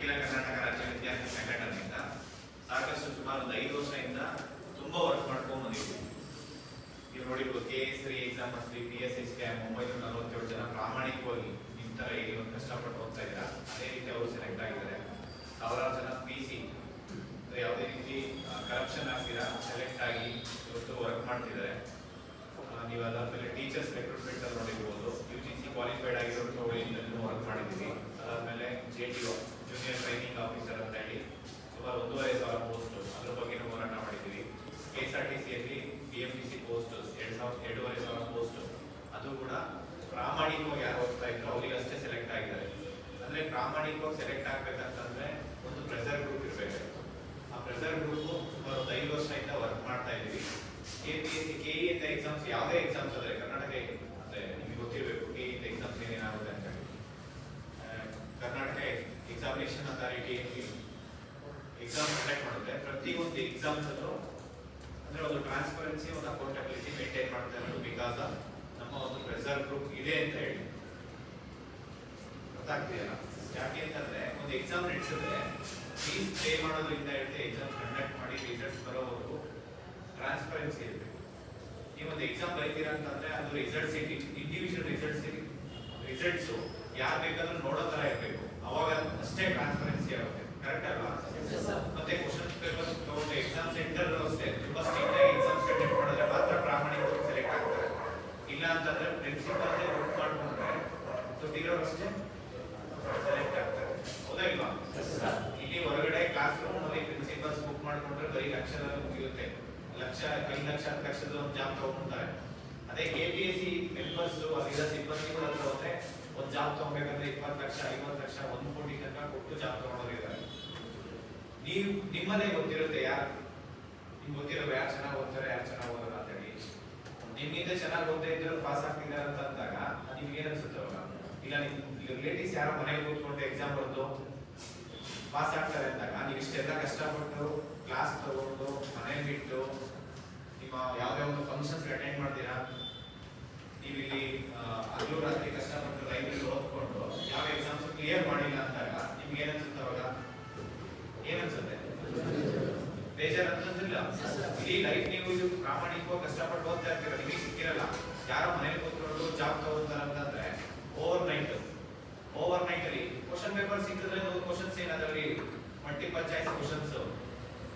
ಅಖಿಲ ಕರ್ನಾಟಕ ರಾಜ್ಯ ವಿದ್ಯಾರ್ಥಿ ಸಂಘಟನೆಯಿಂದ ಸಾಕಷ್ಟು ಸುಮಾರು ಒಂದು ಐದು ವರ್ಷದಿಂದ ತುಂಬಾ ವರ್ಕ್ ಮಾಡ್ಕೊಂಡು ಬಂದಿದ್ದೀವಿ. ನೀವು ನೋಡಿರುವ ಕೆ ಎಸ್ ಸಿ ಎಕ್ಸಾಮ್ ಮಾಡಿದ್ವಿ ಪಿ ಎಸ್ ಎಸ್ ಕ್ಯಾಮ್ ಒಂಬೈನೂರ ನಲವತ್ತೇಳು ಜನ ಪ್ರಾಮಾಣಿಕವಾಗಿ ನಿಮ್ಮ ಥರ ಕಷ್ಟಪಟ್ಟು ಹೋಗ್ತಾ ಇದ್ದೀರಾ? ಅದೇ ರೀತಿ ಅವರು ಸೆಲೆಕ್ಟ್ ಆಗಿದ್ದಾರೆ. ಸಾವಿರಾರು ಜನ ಪಿ ಸಿ ಯಾವುದೇ ರೀತಿ ಕರಪ್ಷನ್ ಆಗ್ತೀರಾ? ಸೆಲೆಕ್ಟ್ ಆಗಿ ಇವತ್ತು ವರ್ಕ್ ಮಾಡ್ತಿದ್ದಾರೆ. ನೀವು ಅದಾದ್ಮೇಲೆ ಟೀಚರ್ಸ್ ರೆಕ್ರೂಟ್ಮೆಂಟ್ ಅಲ್ಲಿ ನೋಡಿರ್ಬೋದು. ಯು ಜಿ ಸಿ ಕ್ವಾಲಿಫೈಡ್ ಆಗಿರೋ ವರ್ಕ್ ಮಾಡಿದ್ದೀವಿ. ಅದಾದಮೇಲೆ J T O junior training officer ಅಂತ ಹೇಳಿ ಸುಮಾರು ಒಂದೂವರೆ ಸಾವಿರ ಪೋಸ್ಟ್ ಅದ್ರ ಬಗ್ಗೆನೂ ಹೋರಾಟ ಮಾಡಿದ್ದೀವಿ. ಕೆ ಎಸ್ ಆರ್ ಟಿ ಸಿಯಲ್ಲಿ B M T C post ಎರಡು ಸಾವಿರ, ಎರಡೂವರೆ ಸಾವಿರ ಪೋಸ್ಟ್ ಅದು ಕೂಡ ಪ್ರಾಮಾಣಿಕವಾಗಿ ಯಾರು ಹೋಗ್ತಾ ಇದ್ರು ಅವ್ರಿಗೆ ಅಷ್ಟೇ ಸೆಲೆಕ್ಟ್ ಆಗಿದ್ದಾರೆ. ಅಂದ್ರೆ ಪ್ರಾಮಾಣಿಕವಾಗಿ ಸೆಲೆಕ್ಟ್ ಆಗ್ಬೇಕಂತಂದ್ರೆ ಒಂದು ಪ್ರೆಸರ್ ಗ್ರೂಪ್ ಇರಬೇಕು. ಆ ಪ್ರೆಸರ್ ಗ್ರೂಪ್ ಸುಮಾರು ಒಂದು ಐದು ವರ್ಷದಿಂದ ವರ್ಕ್ ಮಾಡ್ತಾ ಇದೀವಿ K P S C K E ಅಂತ ಎಕ್ಸಾಮ್ಸ್ ಯಾವುದೇ ಎಕ್ಸಾಮ್ಸ್ ಆದರೆ ಕರ್ನಾಟಕ ಅಂದ್ರೆ ನಿಮಗೆ ಗೊತ್ತಿರಬೇಕು ಕೆ ಇ ಎಕ್ಸಾಮ್ಸ್ ಏನೇನಾಗುತ್ತೆ ಅಂತ ಹೇಳಿ ಆ, Karnataka examination authority exam conduct ಮಾಡುತ್ತೆ. ಪ್ರತಿಯೊಂದು ಎಕ್ಸಾಮ್ಸ್ ಅಲ್ಲೂ ಅಂದ್ರೆ ಒಂದು ಟ್ರಾನ್ಸ್ಪರೆನ್ಸಿ ಒಂದು ಅಕೌಂಟಬಿಲಿಟಿ ಮೇಂಟೈನ್ ಮಾಡ್ತಾ ಇರೋದು ಬಿಕಾಸ್ ನಮ್ಮ ಒಂದು ಪ್ರೆಸರ್ ಗ್ರೂಪ್ ಇದೆ ಅಂತ ಹೇಳಿ. ಗೊತ್ತಾಗ್ತಿದೆಯಲ್ಲ ಯಾಕೆ ಅಂತಂದ್ರೆ ಒಂದು ಎಕ್ಸಾಮ್ ನಡೆಸಿದ್ರೆ ಫೀಸ್ ಪೇ ಮಾಡೋದ್ರಿಂದ ಹಿಡಿದು ಎಕ್ಸಾಮ್ ಕಂಡಕ್ಟ್ ಮಾಡಿ ರಿಸಲ್ಟ್ಸ್ ಬರೋವರೆಗೂ ಟ್ರಾನ್ಸ್ಪರೆನ್ಸಿ ಇರಬೇಕು ನೀವು ಒಂದು ಎಕ್ಸಾಮ್ ಬರೀತೀರಾ ಅಂತಂದ್ರೆ ಅದು ರಿಸಲ್ಟ್ಸ್ ಇಂಡಿವಿಜುವಲ್ ರಿಸಲ್ಟ್ಸ್ ರಿಸಲ್ಟ್ಸು ಯಾರು ಬೇಕಾದ್ರೂ ನೋಡೋ ಥರ ಇರಬೇಕು. ಅವಾಗ ಅಷ್ಟೇ ಟ್ರಾನ್ಸ್ಪರೆನ್ಸಿ ಆಗುತ್ತೆ. ಕರೆಕ್ಟ್ ಅಲ್ವಾ ಮತ್ತೆ ಕ್ವಶನ್ ಪೇಪರ್ ತಗೊಂಡು ಎಕ್ಸಾಮ್ ಸೆಂಟರ್ ಅಷ್ಟೇ ತುಂಬಾ ಸ್ಟ್ರಿಕ್ಟ್ ಆಗಿ ಎಕ್ಸಾಮ್ಸ್ ಕಂಡಕ್ಟ್ ಮಾಡಿದ್ರೆ ಮಾತ್ರ ಪ್ರಾಮಾಣಿಕವಾಗಿ ಸೆಲೆಕ್ಟ್ ಆಗ್ತಾರೆ ಇಲ್ಲ ಅಂತಂದ್ರೆ ಪ್ರಿನ್ಸಿಪಲ್ ಬುಕ್ ಮಾಡ್ಕೊಂಡ್ರೆ ದುಡ್ಡಿರೋರು ಅಷ್ಟೇ ಸೆಲೆಕ್ಟ್ ಆಗ್ತಾರೆ ಹೌದಾ ಇಲ್ವಾ? ಇಲ್ಲಿ ಹೊರಗಡೆ ಕ್ಲಾಸ್ ರೂಮ್ ಪ್ರಿನ್ಸಿಪಲ್ಸ್ ಬುಕ್ ಮಾಡ್ಕೊಂಡ್ರೆ ಬರೀ ಲಕ್ಷದಲ್ಲಿ ಮುಗಿಯುತ್ತೆ. ಲಕ್ಷ, ಐದು ಲಕ್ಷ ಹತ್ತು ಒಂದು ಜಾಬ್ ತಗೊಂಡ್ತಾರೆ ಅದೇ K P S C members ಅಲ್ಲಿರೋ ಸಿಬ್ಬಂದಿಗಳ ಹತ್ರ ಹೋದ್ರೆ ಒಂದು ಜಾಬ್ ತಗೋಬೇಕಂದ್ರೆ ಇಪ್ಪತ್ತು ಲಕ್ಷ, ಐವತ್ತು ಲಕ್ಷ, ಒಂದು ಕೋಟಿ ತನಕ ಕೊಟ್ಟು ಜಾಬ್ ಇದ್ದಾರೆ ನೀವು ನಿಮ್ಮದೇ ಗೊತ್ತಿರುತ್ತೆ ಯಾರು? ನಿಮ್ಗೆ ಗೊತ್ತಿರೋ ಯಾರು ಚೆನ್ನಾಗಿ ಓದ್ತಾರೆ, ಯಾರು ಚೆನ್ನಾಗಿ ಓದೋಲ್ಲ ಅಂತ ಹೇಳಿ. ನಿಮ್ಗಿಂತ ಚೆನ್ನಾಗಿ ಓದ್ತಾ ಇದ್ರು ಪಾಸ್ ಆಗ್ತಿದ್ದಾರೆ ಅಂತ ಅಂದಾಗ ನಿಮ್ಗೆ ಏನ್ ಅನ್ಸುತ್ತೆ ಅವಾಗ? ಇಲ್ಲ, ನಿಮ್ ರಿಲೇಟಿವ್ಸ್ ಯಾರೋ ಮನೆಗೆ ಕೂತ್ಕೊಂಡು ಎಕ್ಸಾಮ್ ಬಂದು ಪಾಸ್ ಆಗ್ತಾರೆ ಅಂದಾಗ ನೀವು ಇಷ್ಟೆಲ್ಲ ಕಷ್ಟಪಟ್ಟು ಕ್ಲಾಸ್ ತಗೊಂಡು ಮನೆ ಬಿಟ್ಟು ನಿಮ್ಮ ಯಾವ ಒಂದು ಫಂಕ್ಷನ್ಸ್ ಅಟೆಂಡ್ ಮಾಡ್ತೀರಾ? ನೀವು ಇಲ್ಲಿ ರಾತ್ರಿ ಕಷ್ಟಪಟ್ಟು ಲೈಬ್ರರಿ ಓದ್ಕೊಂಡು ಯಾವ ಎಕ್ಸಾಮ್ಸ್ ಕ್ಲಿಯರ್ ಮಾಡಿಲ್ಲ ಅಂದಾಗ ನಿಮ್ಗೆ ಏನನ್ಸುತ್ತೆ ಅವಾಗ? ಏನ್ ಅನ್ಸುತ್ತೆ ಬೇಜಾರ್ ಅಂತಂದಿಲ್ಲ ಇಡೀ ಲೈಫ್ ನೀವು ಇದು ಪ್ರಾಮಾಣಿಕವಾಗಿ ಕಷ್ಟಪಟ್ಟು ಓದ್ತಾ ಇರ್ತೀರ, ನಿಮಗೆ ಸಿಕ್ಕಿರಲ್ಲ. ಯಾರೋ ಮನೇಲಿ ಕೂತ್ಕೊಂಡು ಜಾಬ್ ತಗೋತಾರೆ ಅಂತಂದ್ರೆ ಓವರ್ ನೈಟ್ ಓವರ್ ನೈಟ್ ಅಲ್ಲಿ ಕ್ವಶನ್ ಪೇಪರ್ ಸಿಕ್ಕಿದ್ರೆ questions ಏನದರಲ್ಲಿ multiple choice questions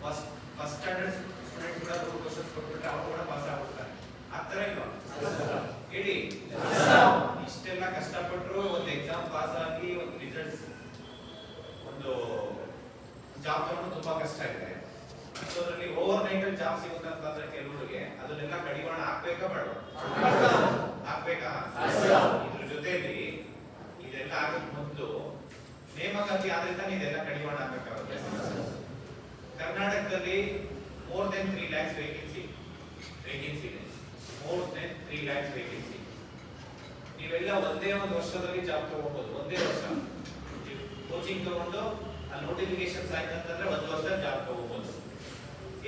first first standard student ಕೂಡ ಕ್ವಶನ್ಸ್ ಕೊಟ್ಬಿಟ್ರೆ ಅವ್ರು ಕೂಡ ಪಾಸ್ ಆಗ್ಬಿಡ್ತಾರೆ. ಆಗ್ತಾರ ಇಲ್ವಾ? ಹೇಳಿ. ಇಷ್ಟೆಲ್ಲ ಕಷ್ಟಪಟ್ಟರು ಒಂದು ಎಕ್ಸಾಮ್ ಪಾಸ್ ಆಗಿ ಒಂದು ರಿಸಲ್ಟ್ಸ್ ಒಂದು ಜಾಬ್ ತಗೊಂಡು ತುಂಬಾ ಕಷ್ಟ ಇದೆ. ಅದರಲ್ಲಿ ಓವರ್ ನೈಟ್ ಅಲ್ಲಿ ಜಾಬ್ ಸಿಗುತ್ತೆ ಅಂತಂದ್ರೆ ಕೆಲವರಿಗೆ ಅದನ್ನೆಲ್ಲ ಕಡಿವಾಣ ಹಾಕ್ಬೇಕಾ ಬೇಡ. ಹಾಕ್ಬೇಕಾ? ಇದ್ರ ಜೊತೆಯಲ್ಲಿ ಇದೆಲ್ಲ ಆಗಕ್ ಮೊದಲು ನೇಮಕಾತಿ ಆದ್ರಿಂದ ಇದೆಲ್ಲ ಕಡಿವಾಣ ಹಾಕಬೇಕಾಗುತ್ತೆ ಕರ್ನಾಟಕದಲ್ಲಿ more than three lakhs vacancy vacancy ಇದೆ. More than three lakhs vacancy ನೀವೆಲ್ಲ ಒಂದೇ ಒಂದು ವರ್ಷದಲ್ಲಿ ಜಾಬ್ ತಗೋಬಹುದು ಒಂದೇ ವರ್ಷ. ಕೋಚಿಂಗ್ ತಗೊಂಡು ನೋಟಿಫಿಕೇಶನ್ಸ್ ಆಯ್ತಂತಂದ್ರೆ ಒಂದು ವರ್ಷ ಜಾಬ್ ತಗೋಬಹುದು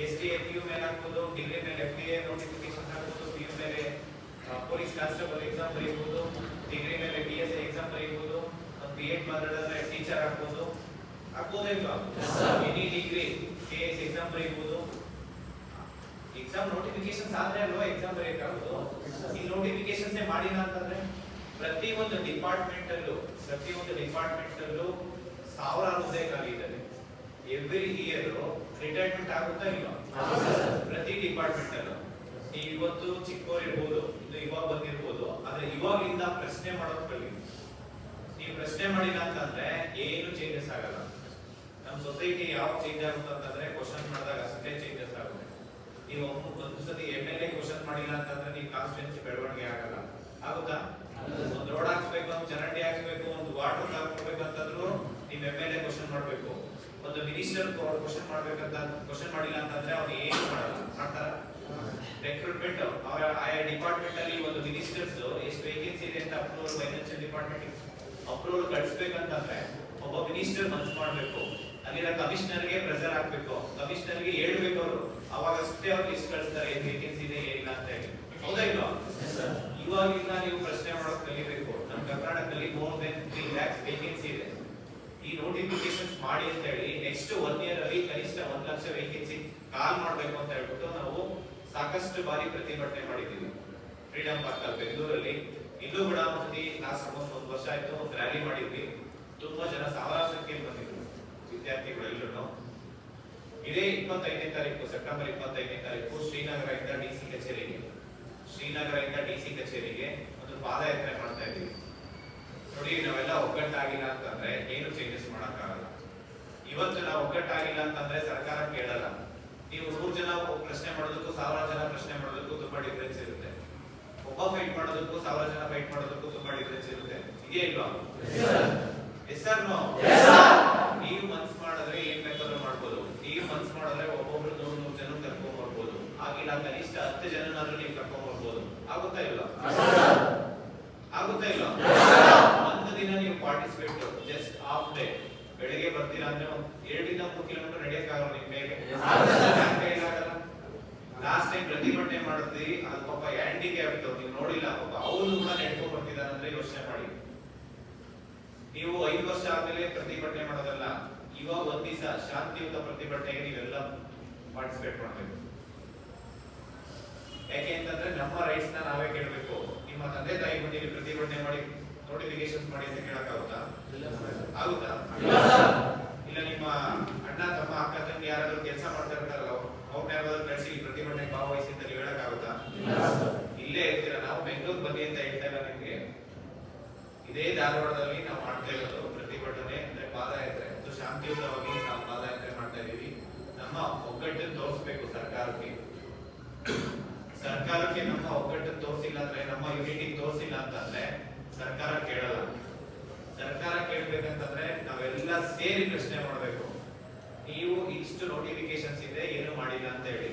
S D A P U ಮೇಲೆ ಹಾಕ್ಬೋದು ಡಿಗ್ರಿ ಮೇಲೆ ಎಫ್ ಡಿ ಎ ನೋಟಿಫಿಕೇಶನ್ ಹಾಕ್ಬೋದು ಪಿ ಯು ಮೇಲೆ ಪೊಲೀಸ್ ಕಾನ್ಸ್ಟೇಬಲ್ ಎಕ್ಸಾಮ್ ಬರೀಬಹುದು ಡಿಗ್ರಿ ಮೇಲೆ ಬಿ ಎಸ್ ಎಕ್ಸಾಮ್ ಬರೀಬಹುದು ಒಂದು ಬಿ ಎಡ್ ಮಾಡಿದ್ರೆ ಟೀಚರ್ ಹಾಕ್ಬೋದು ಹಾಕ್ಬೋದೇ ಇಲ್ವಾ any degree K S exam ಬರೀಬಹುದು exam notifications ಆದ್ರೆ ಅಲ್ವಾ ಎಕ್ಸಾಮ್ ಬರೆಯಕ್ಕಾಗೋದು ಈ ನೋಟಿಫಿಕೇಶನ್ಸ್ ಮಾಡಿಲ್ಲ ಅಂತಂದ್ರೆ ಪ್ರತಿ ಒಂದು ಡಿಪಾರ್ಟ್ಮೆಂಟ್ ಅಲ್ಲೂ ಪ್ರತಿ ಒಂದು ಡಿಪಾರ್ಟ್ಮೆಂಟ್ ಅಲ್ಲೂ ಸಾವಿರಾರು ಖಾಲಿ ಎವ್ರಿ ಇಯರ್ ರಿಟೈರ್ಮೆಂಟ್ ಆಗುತ್ತಾ ಇಲ್ಲ ಪ್ರತಿ ಡಿಪಾರ್ಟ್ಮೆಂಟ್ ಅಲ್ಲ. ಇವತ್ತು ಚಿಕ್ಕವರು ಇರ್ಬೋದು ಇದು ಇವಾಗ ಬಂದಿರ್ಬೋದು, ಆದ್ರೆ ಇವಾಗಿಂದ ಪ್ರಶ್ನೆ ಮಾಡೋದು ಕಲಿ. ನೀವು ಪ್ರಶ್ನೆ ಮಾಡಿಲ್ಲ ಅಂತಂದ್ರೆ ಏನು ಚೇಂಜಸ್ ಆಗಲ್ಲ. ನಮ್ಮ ಸೊಸೈಟಿ ಯಾವ ಚೇಂಜ್ ಆಗುತ್ತೆ ಅಂತಂದ್ರೆ ಕ್ವಶನ್ ಮಾಡಿದಾಗ ಅಷ್ಟೇ ಚೇಂಜಸ್ ಆಗುತ್ತೆ. ನೀವು ಒಂದು ಸತಿ ಎಂ ಎಲ್ ಎ ಕ್ವಶನ್ ಮಾಡಿಲ್ಲ ಅಂತಂದ್ರೆ ನೀವು ಕಾನ್ಸ್ಟಿಟ್ಯೂನ್ಸಿ ಬೆಳವಣಿಗೆ ಆಗಲ್ಲ. ಆಗುತ್ತಾ ಒಂದು ರೋಡ್ ಹಾಕ್ಸ್ಬೇಕು ಒಂದು ಚರಂಡಿ ಹಾಕ್ಸ್ಬೇಕು ಒಂದು ವಾಟರ್ ಹಾಕ್ಬೇಕು ಅಂತಂದ್ರು ನೀವು ಎಂ ಎಲ್ ಎ ಕ್ವಶನ್ ಮಾಡ್ಬೇಕು ಮಿನಿಸ್ಟರ್ ಕ್ವಶನ್ ಮಾಡ್ಬೇಕಂತ ಕ್ವಶನ್ ಮಾಡಿಲ್ಲ ಅಂತಂದ್ರೆ ಅವ್ರು ಏನು ಮಾಡಲ್ಲ ಮಾಡ್ತಾರ? ರೆಕ್ರೂಟ್ಮೆಂಟ್ ಅವರ ಆಯಾ ಡಿಪಾರ್ಟ್ಮೆಂಟ್ ಅಲ್ಲಿ ಒಂದು ಮಿನಿಸ್ಟರ್ಸ್ ಎಷ್ಟು ವೇಕೆನ್ಸಿ ಇದೆ ಅಂತ ಅಪ್ರೂವಲ್ ಫೈನಾನ್ಷಿಯಲ್ ಡಿಪಾರ್ಟ್ಮೆಂಟ್ ಅಪ್ರೂವಲ್ ಕಳಿಸ್ಬೇಕಂತಂದ್ರೆ ಒಬ್ಬ ಮಿನಿಸ್ಟರ್ ಮನ್ಸ್ ಮಾಡ್ಬೇಕು. ಅಲ್ಲಿರೋ ಕಮಿಷನರ್ಗೆ ಪ್ರೆಸರ್ ಹಾಕ್ಬೇಕು. ಕಮಿಷನರ್ಗೆ ಹೇಳ್ಬೇಕು ಅವರು. ಅವಾಗ ಅಷ್ಟೇ ಅವ್ರು ಲಿಸ್ಟ್ ಕಳಿಸ್ತಾರೆ ಏನ್ ವೇಕೆನ್ಸಿ ಇದೆ ಏನಿಲ್ಲ ಅಂತ ಹೇಳಿ. ಹೌದಾ ಇಲ್ವಾ? ಇವಾಗಿಂದ ನೀವು ಪ್ರಶ್ನೆ ಮಾಡೋಕೆ ಕಲಿಬೇಕು. ನಮ್ಮ ಕರ್ನಾಟಕದಲ್ಲಿ more than three lakhs vacancy ಇದೆ. ಈ ನೋಟಿಫಿಕೇಶನ್ಸ್ ಮಾಡಿ ಅಂತ ಹೇಳಿ ನೆಕ್ಸ್ಟ್ ಒನ್ ಇಯರ್ ಅಲ್ಲಿ ಕನಿಷ್ಠ ಒಂದ್ ಲಕ್ಷ ವೇಕೆನ್ಸಿ ಕಾಲ್ ಮಾಡಬೇಕು ಅಂತ ಹೇಳ್ಬಿಟ್ಟು ನಾವು ಸಾಕಷ್ಟು ಬಾರಿ ಪ್ರತಿಭಟನೆ ಮಾಡಿದ್ದೀವಿ. ಫ್ರೀಡಂ ಪಾರ್ಕ್ ಅಲ್ಲಿ, ಬೆಂಗಳೂರಲ್ಲಿ. ಇಲ್ಲೂ ಕೂಡ ಒಂದ್ಸತಿ ಲಾಸ್ಟ್ ಆಲ್ಮೋಸ್ಟ್ ಒಂದು ವರ್ಷ ಆಯ್ತು, ಒಂದು ರ್ಯಾಲಿ ಮಾಡಿದ್ವಿ. ತುಂಬಾ ಜನ ಸಾವಿರ ಸಂಖ್ಯೆಯಲ್ಲಿ ಬಂದಿದ್ರು ವಿದ್ಯಾರ್ಥಿಗಳೆಲ್ಲರೂ ಇದೇ ಇಪ್ಪತ್ತೈದನೇ ತಾರೀಕು ಸೆಪ್ಟೆಂಬರ್ ಇಪ್ಪತ್ತೈದನೇ ತಾರೀಕು ಶ್ರೀನಗರದಿಂದ ಡಿ ಸಿ ಕಚೇರಿಗೆ. ಶ್ರೀನಗರದಿಂದ ಡಿ ಸಿ ಕಚೇರಿಗೆ ಒಂದು ಪಾದಯಾತ್ರೆ ಮಾಡ್ತಾ ಇದ್ದೀವಿ. ನೋಡಿ, ನಾವೆಲ್ಲ ಒಗ್ಗಟ್ಟಾಗಿಲ್ಲ ಅಂತಂದ್ರೆ ಏನು ಚೇಂಜಸ್ ಮಾಡೋಕ್ಕಾಗಲ್ಲ. ಇವತ್ತು ನಾವು ಒಗ್ಗಟ್ಟಾಗಿಲ್ಲ ಅಂತಂದ್ರೆ ಸರ್ಕಾರ ಕೇಳಲ್ಲ. ನೀವು ನೂರು ಜನ ಪ್ರಶ್ನೆ ಮಾಡೋದಕ್ಕೂ ಸಾವಿರ ಜನ ಪ್ರಶ್ನೆ ಮಾಡೋದಕ್ಕೂ ತುಂಬಾ ಡಿಫ್ರೆನ್ಸ್ ಇರುತ್ತೆ. ಒಬ್ಬ ಫೈಟ್ ಮಾಡೋದಕ್ಕೂ ಸಾವಿರ ಜನ ಫೈಟ್ ಮಾಡೋದಕ್ಕೂ ತುಂಬಾ ಡಿಫ್ರೆನ್ಸ್ ಇರುತ್ತೆ. ಇದೇ ಇಲ್ವಾ? ಎಸ್ ಸರ್ ನೋ ನೀವು ಮನ್ಸ್ ಮಾಡಿದ್ರೆ ಏನ್ ಬೇಕಾದ್ರೂ ಮಾಡ್ಬೋದು. ನೀವು ಮನ್ಸ್ ಮಾಡಿದ್ರೆ ಒಬ್ಬೊಬ್ರು ನೂರು ನೂರು ಜನ ಕರ್ಕೊಂಡ್ ಬರ್ಬೋದು. ಆಗಿಲ್ಲ ಕನಿಷ್ಠ ಹತ್ತು ಜನನಾದ್ರೂ ನೀವು ಕರ್ಕೊಂಡ್ ಬರ್ಬೋದು. ಆಗುತ್ತಾ ಇಲ್ವಾ? ಇಲ್ಲ ಒಂದು ದಿನ ನೀವು ಪಾರ್ಟಿಸಿಪೇಟ್ ಜಸ್ಟ್ ಹಾಫ್ ಡೇ ಬೆಳಿಗ್ಗೆ ಬರ್ತೀರಾ ಅಂದ್ರೆ ಒಂದ್ ಎರಡರಿಂದ ಮೂರು ಕಿಲೋಮೀಟರ್ ನಡೆಯಕ್ಕಾಗಲ್ಲ ನಿಮ್ ಬೇಗ ಲಾಸ್ಟ್ ಟೈಮ್ ಪ್ರತಿಭಟನೆ ಮಾಡಿದ್ವಿ ಅದು ಪಾಪ ಹ್ಯಾಂಡಿಕ್ಯಾಪ್ ನೀವು ನೋಡಿಲ್ಲ ಪಾಪ ಅವನು ಕೂಡ ನೆಡ್ಕೊಂಡ್ ಬರ್ತಿದ್ದಾರೆ ಅಂದ್ರೆ ಯೋಚನೆ ಮಾಡಿ. ನೀವು ಐದು ವರ್ಷ ಆದ್ಮೇಲೆ ಪ್ರತಿಭಟನೆ ಮಾಡೋದಲ್ಲ ಇವಾಗ ಒಂದ್ ದಿವಸ ಶಾಂತಿಯುತ ಪ್ರತಿಭಟನೆಗೆ ನೀವೆಲ್ಲ ಪಾರ್ಟಿಸಿಪೇಟ್ ಮಾಡಬೇಕು. ಯಾಕೆ ಅಂತಂದ್ರೆ ನಮ್ಮ ರೈಟ್ಸ್ನ ನಾವೇ ಕೇಳಬೇಕು. ನಿಮ್ಮ ತಂದೆ ತಾಯಿ ಬಂದಿಲ್ಲಿ ಪ್ರತಿಭಟನೆ ಮಾಡಿ ನೋಟಿಫಿಕೇಶನ್ ಮಾಡಿ ಅಂತ ಕೇಳಕ್ಕಾಗುತ್ತಾ? ಆಗುತ್ತಾ? ಇಲ್ಲ ನಿಮ್ಮ ಅಣ್ಣ ತಮ್ಮ ಅಕ್ಕ ತಂಗಿ ಯಾರಾದ್ರೂ ಕೆಲಸ ಮಾಡ್ತಾ ಇರ್ತಾರಲ್ಲ ಅವ್ರನ್ನ ಯಾರಾದ್ರೂ ಕಳಿಸಿ ಈ ಪ್ರತಿಭಟನೆಗೆ ಭಾಗವಹಿಸಿ ಅಂತ ನೀವು ಹೇಳಕ್ಕಾಗುತ್ತಾ ಇಲ್ಲೇ ಇರ್ತೀರಾ ನಾವು ಬೆಂಗಳೂರು ಬನ್ನಿ ಅಂತ ಹೇಳ್ತಾ ಇಲ್ಲ ನಿಮ್ಗೆ ಇದೇ ಧಾರವಾಡದಲ್ಲಿ ನಾವು ಮಾಡ್ತಾ ಇರೋದು ಪ್ರತಿಭಟನೆ ಅಂದ್ರೆ ಪಾದಯಾತ್ರೆ. ಮತ್ತು ಶಾಂತಿಯುತವಾಗಿ ನಾವು ಪಾದಯಾತ್ರೆ ಮಾಡ್ತಾ ಇದೀವಿ ನಮ್ಮ ಒಗ್ಗಟ್ಟನ್ನು ತೋರಿಸ್ಬೇಕು ಸರ್ಕಾರಕ್ಕೆ. ಸರ್ಕಾರಕ್ಕೆ ನಮ್ಮ ಒಗ್ಗಟ್ಟನ್ನು ತೋರಿಸಿಲ್ಲ ಅಂದ್ರೆ, ನಮ್ಮ ಯೂನಿಟಿ ತೋರಿಸಿಲ್ಲ ಅಂತಂದ್ರೆ ಸರ್ಕಾರ ಕೇಳಲ್ಲ. ಸರ್ಕಾರ ಕೇಳ್ಬೇಕಂತಂದ್ರೆ ನಾವೆಲ್ಲ ಸೇರಿ ಪ್ರಶ್ನೆ ಮಾಡಬೇಕು. ನೀವು ಇಷ್ಟು ನೋಟಿಫಿಕೇಶನ್ಸ್ ಇದೆ, ಏನು ಮಾಡಿಲ್ಲ ಅಂತ ಹೇಳಿ.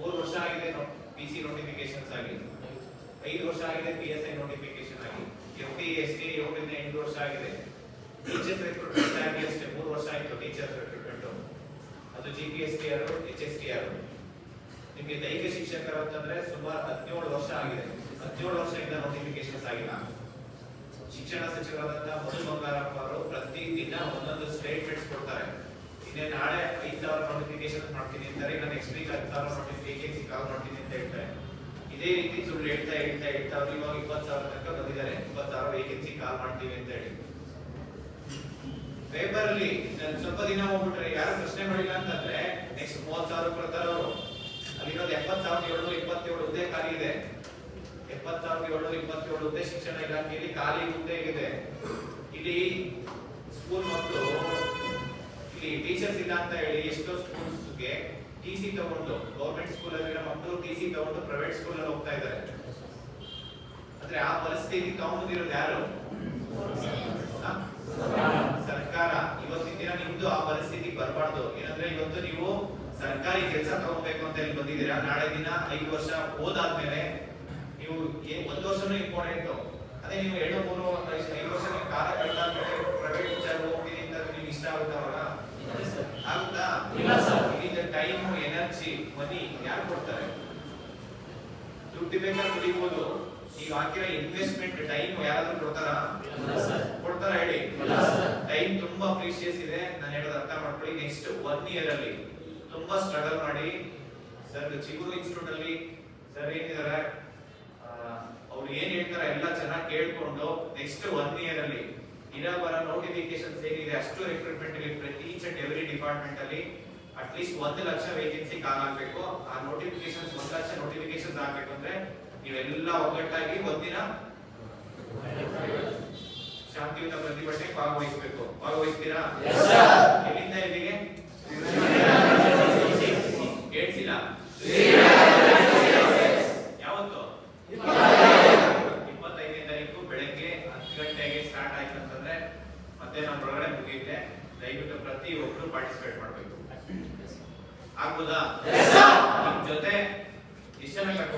ಮೂರು ವರ್ಷ ಆಗಿದೆ ಪಿ ಸಿ ನೋಟಿಫಿಕೇಶನ್ಸ್ ಆಗಿ. ಐದು ವರ್ಷ ಆಗಿದೆ ಪಿ ಎಸ್ ಐ ನೋಟಿಫಿಕೇಶನ್ ಆಗಿ. ಎಫ್ ಎಸ್ ಎಂಟು ವರ್ಷ ಆಗಿದೆ. ಟೀಚರ್ಸ್ ರಿಕ್ರೂಟ್ಮೆಂಟ್ ಆಗಿ ಅಷ್ಟೇ ಮೂರು ವರ್ಷ ಆಯಿತು ಟೀಚರ್ಸ್ ರಿಕ್ರೂಟ್ಮೆಂಟ್ ಅದು G P S T R H S T R ನಿಮಗೆ ದೈಹಿಕ ಶಿಕ್ಷಕರು ಅಂತಂದ್ರೆ ಸುಮಾರು ಹದಿನೇಳು ವರ್ಷ ಆಗಿದೆ. ಹದಿನೇಳು ವರ್ಷದಿಂದ ನೋಟಿಫಿಕೇಶನ್ಸ್ ಆಗಿಲ್ಲ. ಶಿಕ್ಷಣ ಸಚಿವರಾದಂತಹ ಮಧು ಬಂಗಾರಪ್ಪ ಅವರು ಪ್ರತಿ ದಿನ ಒಂದೊಂದು ಸ್ಟೇಟ್ಮೆಂಟ್ಸ್ ಕೊಡ್ತಾರೆ. ಇನ್ನೇ ನಾಳೆ ಐದು ಸಾವಿರ ನೋಟಿಫಿಕೇಶನ್ ಮಾಡ್ತೀನಿ ಅಂತಾರೆ ಈಗ ನೆಕ್ಸ್ಟ್ ವೀಕ್ ಹತ್ತು ಸಾವಿರ ನೋಟಿಫಿಕೇಶನ್ ಕಾಲ್ ಮಾಡ್ತೀನಿ ಅಂತ ಹೇಳ್ತಾರೆ. ಇದೇ ರೀತಿ ಸುಳ್ಳು ಹೇಳ್ತಾ ಹೇಳ್ತಾ ಹೇಳ್ತಾ ಅವ್ರು ಇವಾಗ ಇಪ್ಪತ್ತು ಸಾವಿರ ತನಕ ಬಂದಿದ್ದಾರೆ. ಇಪ್ಪತ್ತು ಸಾವಿರ ವೇಕೆನ್ಸಿ ಕಾಲ್ ಮಾಡ್ತೀವಿ ಅಂತ ಹೇಳಿ. ಪೇಪರ್ ಅಲ್ಲಿ ಸ್ವಲ್ಪ ದಿನ ಹೋಗ್ಬಿಟ್ರೆ ಯಾರು ಪ್ರಶ್ನೆ ಮಾಡಿಲ್ಲ ಅಂತಂದ್ರೆ ನೆಕ್ಸ್ಟ್ ಮೂವತ್ ಸಾವಿರ ಕೊಡ್ತಾರೆ ಅವರು. ಅಲ್ಲಿರೋದು ಎಪ್ಪತ್ ಸಾವಿರದ ಏಳ್ನೂರ ಇಪ್ಪತ್ತೇಳು ಹುದ್ದೆ ಖಾಲಿ ಇದೆ. ಎಪ್ಪತ್ ಸಾವಿರದ ಏಳ್ನೂರ ಇಪ್ಪತ್ತೇಳು ಹುದ್ದೆ ಶಿಕ್ಷಣ ಇಲಾಖೆಯಲ್ಲಿ ಖಾಲಿ ಹುದ್ದೆ ಇದೆ ಇಲ್ಲಿ ಸ್ಕೂಲ್ ಮಕ್ಕಳು ಇಲ್ಲಿ ಟೀಚರ್ಸ್ ಇಲ್ಲ ಅಂತ ಹೇಳಿ ಎಷ್ಟೋ ಸ್ಕೂಲ್ಸ್ಗೆ ಟಿ ಸಿ ತಗೊಂಡು ಗೌರ್ಮೆಂಟ್ ಸ್ಕೂಲ್ ಅಲ್ಲಿ ಮಕ್ಕಳು ಟಿ ಸಿ ತಗೊಂಡು ಪ್ರೈವೇಟ್ ಸ್ಕೂಲ್ ಅಲ್ಲಿ ಹೋಗ್ತಾ ಇದ್ದಾರೆ. ಅಂದ್ರೆ ಆ ಪರಿಸ್ಥಿತಿ ತಗೊಂಡಿರೋದು ಯಾರು? ಸರ್ಕಾರ. ಇವತ್ತಿನ ದಿನ ನಿಮ್ದು ಆ ಪರಿಸ್ಥಿತಿ ಬರಬಾರ್ದು. ಏನಂದ್ರೆ ಇವತ್ತು ನೀವು ಸರ್ಕಾರಿ ಕೆಲಸ ತಗೋಬೇಕು ಅಂತ ಹೇಳಿ ಬಂದಿದ್ದೀರಾ? ನಾಳೆ ದಿನ ಐದು ವರ್ಷ ಓದಾದ್ಮೇಲೆ ನೀವು ಒಂದು ವರ್ಷನೂ ಇಂಪಾರ್ಟೆಂಟ್ ಅದೇ ನೀವು ಎರಡು, ಮೂರು ಐದು ವರ್ಷ ಕಾಲ ಕಳೆದಾದ್ಮೇಲೆ ಪ್ರೈವೇಟ್ ವಿಚಾರ ಹೋಗ್ತೀನಿ ಅಂತ ನಿಮ್ಗೆ ಇಷ್ಟ ಆಗುತ್ತಾವಲ್ಲ ಆಗುತ್ತಾ ಇಲ್ಲಿಂದ ಟೈಮ್ ಎನರ್ಜಿ ಮನಿ ಯಾರು ಕೊಡ್ತಾರೆ? ದುಡ್ಡು ಬೇಕಾದ್ರೆ ದುಡಿಬಹುದು ಈಗ ಹಾಕಿರೋ ಇನ್ವೆಸ್ಟ್ಮೆಂಟ್ ಟೈಮ್ ಯಾರಾದ್ರೂ ಕೊಡ್ತಾರಾ? ಕೊಡ್ತಾರ ಹೇಳಿ? ಟೈಮ್ ತುಂಬಾ ಪ್ರೀಶಿಯಸ್ ಇದೆ. ನಾನು ಹೇಳೋದು ಅರ್ಥ ಮಾಡ್ಕೊಳ್ಳಿ. ನೆಕ್ಸ್ಟ್ ಒನ್ ಇಯರ್ ಅಲ್ಲಿ ತುಂಬಾ ಸ್ಟ್ರಗಲ್ ಮಾಡಿ. ಸರ್ ಚಿಗುರು ಇನ್ಸ್ಟಿಟ್ಯೂಟ್ ಅಲ್ಲಿ ಸರ್ ಏನಿದ್ದಾರೆ ಅವ್ರು ಏನ್ ಹೇಳ್ತಾರೆ ಎಲ್ಲ ಚೆನ್ನಾಗಿ ಕೇಳ್ಕೊಂಡು ನೆಕ್ಸ್ಟ್ ಒನ್ ಇಯರ್ ಅಲ್ಲಿ ಇರೋ ಬರೋ ನೋಟಿಫಿಕೇಶನ್ಸ್ ಏನಿದೆ ಅಷ್ಟು ರಿಕ್ರೂಟ್ಮೆಂಟ್ ಇಲ್ಲಿ ಪ್ರತಿ ಈಚ್ ಅಂಡ್ ಎವ್ರಿ ಡಿಪಾರ್ಟ್ಮೆಂಟ್ ಅಲ್ಲಿ ಅಟ್ಲೀಸ್ಟ್ ಒಂದು ಲಕ್ಷ ವೇಕೆನ್ಸಿ ಕಾಲ್ ಆಗ್ಬೇಕು. ಆ ನೋಟಿಫಿಕೇಶನ್ಸ್ ಒಂದು ಲಕ್ಷ ನೋಟಿಫಿಕೇಶನ್ಸ್ ಆಗ್ಬೇಕು ಅಂದ್ರೆ ನೀವೆಲ್ಲ ಒಗ್ಗಟ್ಟಾಗಿ ಒಂದಿನ ಶಾಂತಿಯುತ ಪ್ರತಿಭಟನೆ ಭಾಗವಹಿಸಬೇಕು. ಭಾಗವಹಿಸ್ತೀರಾ ಎಲ್ಲಿಂದ ಎಲ್ಲಿಗೆ ಕೇಳಿಸಿಲ್ಲ ಯಾವತ್ತು ಇಪ್ಪತ್ತೈದನೇ ತಾರೀಕು ಬೆಳಗ್ಗೆ ಹತ್ತು ಗಂಟೆಗೆ ಸ್ಟಾರ್ಟ್ ಆಯ್ತು ಅಂತಂದ್ರೆ ಮಧ್ಯಾಹ್ನ ಒಳಗಡೆ ಮುಗಿಯುತ್ತೆ ದಯವಿಟ್ಟು ಪ್ರತಿ ಒಬ್ರು ಪಾರ್ಟಿಸಿಪೇಟ್ ಮಾಡ್ಬೇಕು ಆಗ್ಬೋದಾ ನಿಮ್ ಜೊತೆ ಎಷ್ಟು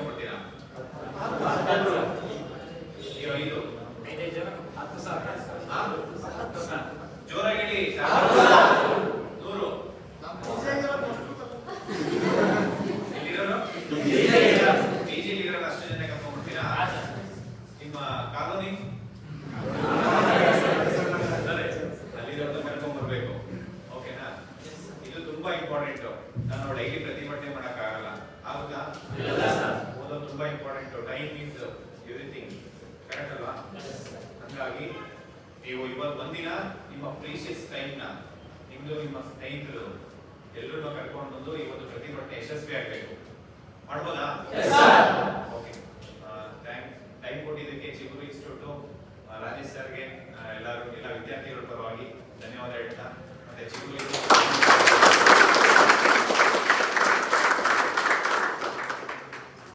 ಹಾಗಾಗಿ ನೀವು ಇವತ್ತು ಒಂದಿನ ನಿಮ್ಮ ಪ್ರೀಶಿಯಸ್ ಟೈಮ್ನ ನಿಮ್ಮದು ನಿಮ್ಮ ಸ್ನೇಹಿತರು ಎಲ್ಲರೂ ಕರ್ಕೊಂಡು ಬಂದು ಈ ಒಂದು ಪ್ರತಿಭಟನೆ ಯಶಸ್ವಿ ಆಗಬೇಕು. ಮಾಡ್ಬೋದಾ? ಓಕೆ ಟೈಮ್ ಕೊಟ್ಟಿದ್ದಕ್ಕೆ ಚಿಗುರು ಇನ್ಸ್ಟಿಟ್ಯೂಟು ರಾಜೇಶ್ ಸರ್ಗೆ ಎಲ್ಲರೂ ಎಲ್ಲ ವಿದ್ಯಾರ್ಥಿಗಳ ಪರವಾಗಿ ಧನ್ಯವಾದ ಹೇಳ್ತಾ ಮತ್ತೆ ಚಿಗುರು